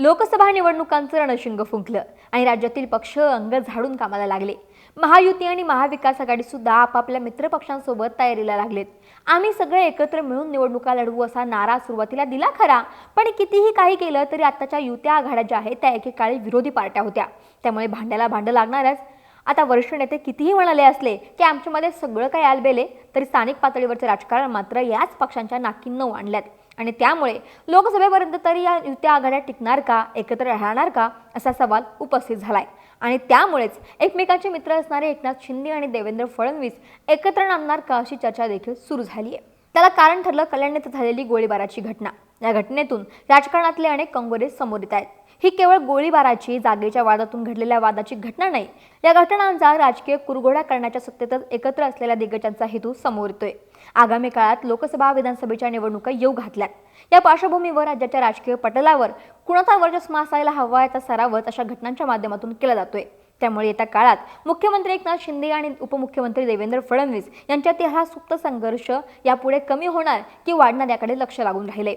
लोकसभा निवडणुकांचं रणशिंग फुंकलं आणि राज्यातील पक्ष अंग झाडून कामाला लागले. महायुती आणि महाविकास आघाडी सुद्धा आपापल्या मित्रपक्षांसोबत तयारीला लागलेत. आम्ही सगळे एकत्र मिळून निवडणुका लढवू असा नारा सुरुवातीला दिला खरा पण कितीही काही केलं तरी आताच्या युत्या आघाड्या ज्या आहेत त्या एकेकाळी विरोधी पार्ट्या होत्या. त्यामुळे भांड्याला भांडं लागणारच आता वरिष्ठ नेते कितीही म्हणाले असले की आमच्यामध्ये सगळं काही आलबेले तरी स्थानिक पातळीवरचे राजकारण मात्र याच पक्षांच्या नाकी नऊ आणल्यात आणि त्यामुळे लोकसभेपर्यंत तरी या युत्या आघाड्या टिकणार का एकत्र राहणार का असा सवाल उपस्थित झालाय. आणि त्यामुळेच एकमेकांचे मित्र असणारे एकनाथ शिंदे आणि देवेंद्र फडणवीस एकत्र नांदणार का अशी चर्चा देखील सुरू झाली आहे त्याला कारण ठरलं कल्याण येथे झालेली गोळीबाराची घटना. या घटनेतून राजकारणातले अनेक कंगोरे समोर येत आहेत. ही केवळ गोळीबाराची जागेच्या वादातून घडलेल्या वादाची घटना नाही. या घटनांचा राजकीय कुरघोडा करण्याच्या सत्तेतच एकत्र असलेल्या दिग्गजांचा हेतू समोर येतोय. आगामी काळात लोकसभा विधानसभेच्या निवडणुका येऊ घातल्यात. या पार्श्वभूमीवर राज्याच्या राजकीय पटलावर कुणाचा वर्चस्व असायला हवा याचा सरावच अशा घटनांच्या माध्यमातून केला जातोय. त्यामुळे येत्या काळात मुख्यमंत्री एकनाथ शिंदे आणि उपमुख्यमंत्री देवेंद्र फडणवीस यांच्यातील हा सुप्त संघर्ष यापुढे कमी होणार की वाढणार याकडे लक्ष लागून राहिले.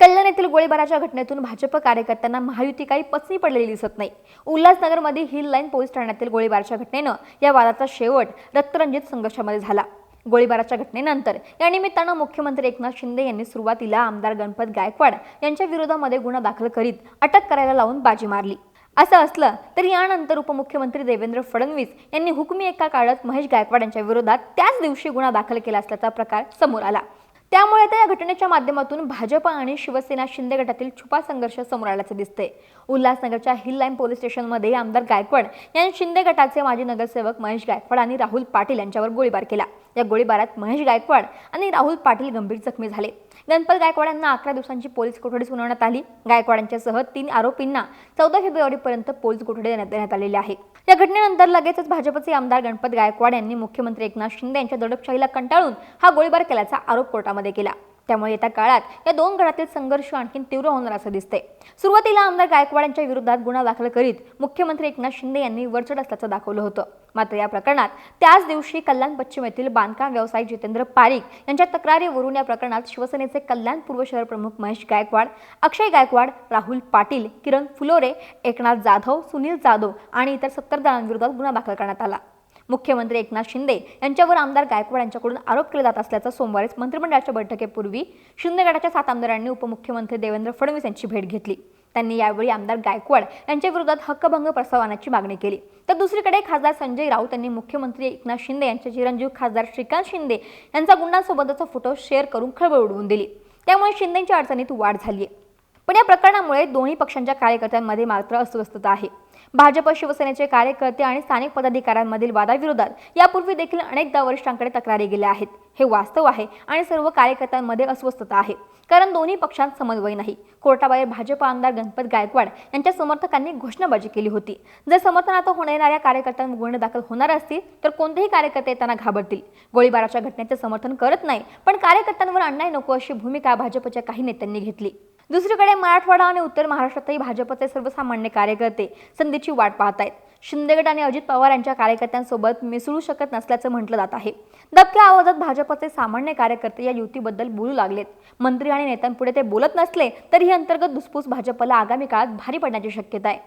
कल्याण येथील गोळीबाराच्या घटनेतून भाजप कार्यकर्त्यांना महायुती काही पचनी पडलेली दिसत नाही. उल्हासनगरमध्ये हिल लाईन पोलीस ठाण्यातील गोळीबाराच्या घटनेनं या वादाचा शेवट रक्तरंजित संघर्षामध्ये झाला. गोळीबाराच्या घटनेनंतर या निमित्तानं मुख्यमंत्री एकनाथ शिंदे यांनी सुरुवातीला आमदार गणपत गायकवाड यांच्या विरोधामध्ये गुन्हा दाखल करीत अटक करायला लावून बाजी मारली. असं असलं तरी यानंतर उपमुख्यमंत्री देवेंद्र फडणवीस यांनी हुकमी एका काळात महेश गायकवाड यांच्या विरोधात त्याच दिवशी गुन्हा दाखल केला असल्याचा प्रकार समोर आला. त्यामुळे आता या घटनेच्या माध्यमातून भाजप आणि शिवसेना शिंदे गटातील छुपा संघर्ष समोर आल्याचं दिसते उल्हासनगरच्या हिल लाईन पोलीस स्टेशनमध्ये आमदार गायकवाड यांनी शिंदे गटाचे माजी नगरसेवक महेश गायकवाड आणि राहुल पाटील यांच्यावर गोळीबार केला. या गोळीबारात महेश गायकवाड आणि राहुल पाटील गंभीर जखमी झाले. गणपत गायकवाड यांना अकरा दिवसांची पोलीस कोठडी सुनावण्यात आली. गायकवाडांच्यासह तीन आरोपींना चौदा फेब्रुवारीपर्यंत पोलीस कोठडी देण्यात देण्यात आलेली आहे. या घटनेनंतर लगेचच भाजपचे आमदार गणपत गायकवाड यांनी मुख्यमंत्री एकनाथ शिंदे यांच्या दडपशाहीला कंटाळून हा गोळीबार केल्याचा आरोप कोर्टामध्ये केला त्यामुळे येत्या काळात या दोन गटातील संघर्ष आणखी तीव्र होणार असं दिसतंय. सुरुवातीला आमदार गायकवाड यांच्या विरोधात गुन्हा दाखल करीत मुख्यमंत्री एकनाथ शिंदे यांनी वरचढ असल्याचं दाखवलं होतं. मात्र या प्रकरणात त्याच दिवशी कल्याण पश्चिम येथील बांधकाम व्यावसायिक जितेंद्र पारिक यांच्या तक्रारीवरून या प्रकरणात शिवसेनेचे कल्याण पूर्व शहर प्रमुख महेश गायकवाड अक्षय गायकवाड राहुल पाटील किरण फुलोरे एकनाथ जाधव सुनील जाधव आणि इतर सत्तर जणांविरोधात गुन्हा दाखल करण्यात आला. मुख्यमंत्री एकनाथ शिंदे यांच्यावर आमदार गायकवाड यांच्याकडून आरोप केले जात असल्याचा सोमवारीच मंत्रिमंडळाच्या बैठकीपूर्वी शिंदे गटाच्या सात आमदारांनी उपमुख्यमंत्री देवेंद्र फडणवीस यांची भेट घेतली. त्यांनी यावेळी आमदार गायकवाड यांच्या विरोधात हक्कभंग प्रस्ताव आणण्याची मागणी केली. तर दुसरीकडे खासदार संजय राऊत यांनी मुख्यमंत्री एकनाथ शिंदे यांचे चिरंजीव खासदार श्रीकांत शिंदे यांचा गुंडांसोबतचा फोटो शेअर करून खळबळ उडवून दिली. त्यामुळे शिंदेच्या अडचणीत वाढ झाली आहे पण या प्रकरणामुळे दोन्ही पक्षांच्या कार्यकर्त्यांमध्ये मात्र अस्वस्थता आहे. भाजप शिवसेनेचे कार्यकर्ते आणि स्थानिक पदाधिकाऱ्यांमधील वादाविरोधात यापूर्वी देखील अनेकदा वरिष्ठांकडे तक्रारी गेल्या आहेत. हे वास्तव आहे आणि सर्व कार्यकर्त्यांमध्ये अस्वस्थता आहे. कारण दोन्ही पक्षांत समन्वय नाही. कोर्टाबाहेर भाजप आमदार गणपत गायकवाड यांच्या समर्थकांनी घोषणाबाजी केली होती. जर समर्थनात होण्या येणाऱ्या कार्यकर्त्यांवर गुन्हे दाखल होणार असतील तर कोणतेही कार्यकर्ते त्यांना घाबरतील. गोळीबाराच्या घटनेचे समर्थन करत नाही पण कार्यकर्त्यांवर अन्याय नको अशी भूमिका भाजपच्या काही नेत्यांनी घेतली. दुसरीकडे मराठवाडा आणि उत्तर महाराष्ट्रातही भाजपचे सर्वसामान्य कार्यकर्ते संधीची वाट पाहत आहेत शिंदे गट आणि अजित पवार यांच्या कार्यकर्त्यांसोबत मिसळू शकत नसल्याचं म्हटलं जात आहे. दबक्या आवाजात भाजपचे सामान्य कार्यकर्ते या युतीबद्दल बोलू लागलेत. मंत्री आणि नेत्यांपुढे ते बोलत नसले तरी ही अंतर्गत धुसफूस भाजपला आगामी काळात भारी पडण्याची शक्यता आहे.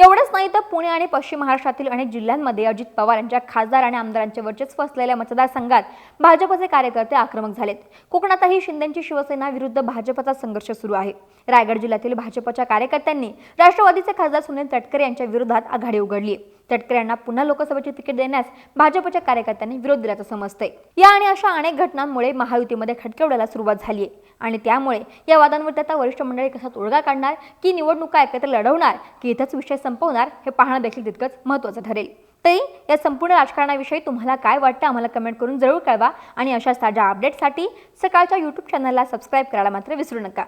एवढंच नाही तर पुणे आणि पश्चिम महाराष्ट्रातील अनेक जिल्ह्यांमध्ये अजित पवार यांच्या खासदार आणि आमदारांचे वर्चस्व असलेल्या मतदारसंघात भाजपचे कार्यकर्ते आक्रमक झालेत. कोकणातही शिंदेची शिवसेना विरुद्ध भाजपचा संघर्ष सुरू आहे. रायगड जिल्ह्यातील भाजपच्या कार्यकर्त्यांनी राष्ट्रवादीचे खासदार सुनील तटकरे यांच्या विरोधात आघाडी उघडली तटकरे यांना पुन्हा लोकसभेची तिकीट देण्यास भाजपच्या कार्यकर्त्यांनी विरोध दिल्याचं समजतंय. या आणि अशा अनेक घटनांमुळे महायुतीमध्ये खटकवड्याला सुरुवात झाली आहे. आणि त्यामुळे या वादांवर आता वरिष्ठ मंडळी कसा तोडगा काढणार की निवडणुका एकत्र लढवणार की इथंच विषय संपवणार हे पाहणं देखील तितकंच महत्त्वाचं ठरेल. तरी या संपूर्ण राजकारणाविषयी तुम्हाला काय वाटतं आम्हाला कमेंट करून जरूर कळवा आणि अशाच ताज्या अपडेटसाठी सकाळच्या यूट्यूब चॅनलला सबस्क्राईब करायला मात्र विसरू नका.